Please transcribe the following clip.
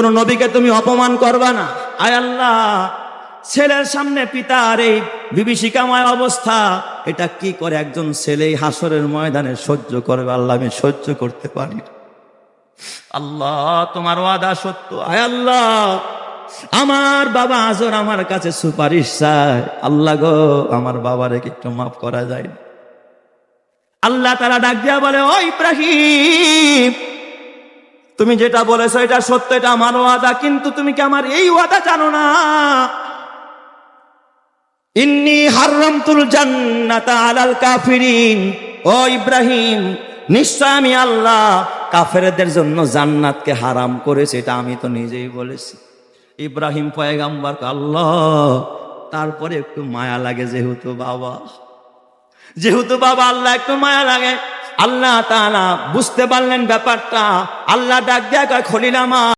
কোন নবীকে তুমি অপমান করবা না। আয় আল্লাহ, ছেলের সামনে পিতার এই বিভীষিকাময় অবস্থা, এটা কি করে একজন ছেলে হাসরের ময়দানে সহ্য করবে? আল্লাহ, আমি সহ্য করতে পারি আল্লাহ, তোমার ওয়াদা সত্য। আয় আল্লাহ, আমার বাবা আজর আমার কাছে সুপারিশ চায়। আল্লাহ গো, আমার বাবারে একটু মাফ করা যায়? আল্লাহ তারা ডাক দিয়া বলে, ও ইব্রাহিম তুমি যেটা বলেছ এটা সত্য, এটা আমার ওয়াদা, কিন্তু তুমি কি আমার এই ওয়াদা জানো না? ইন্নি হারামতুল জান্নাতা আলাল কাফিরিন। ও ইব্রাহিম, নিশ্চয় আমি আল্লাহ কাফেরদের জন্য জান্নাতকে হারাম করেছি, এটা আমি তো নিজেই বলেছি। ইব্রাহিম পয়গাম্বার, আল্লাহ, তারপরে একটু মায়া লাগে যেহেতু বাবা। যেহেতু বাবা, আল্লাহ একটু মায়া লাগে। আল্লাহ তালা বুঝতে পারলেন ব্যাপারটা। আল্লাহ ডাক দেয়া খলিলামা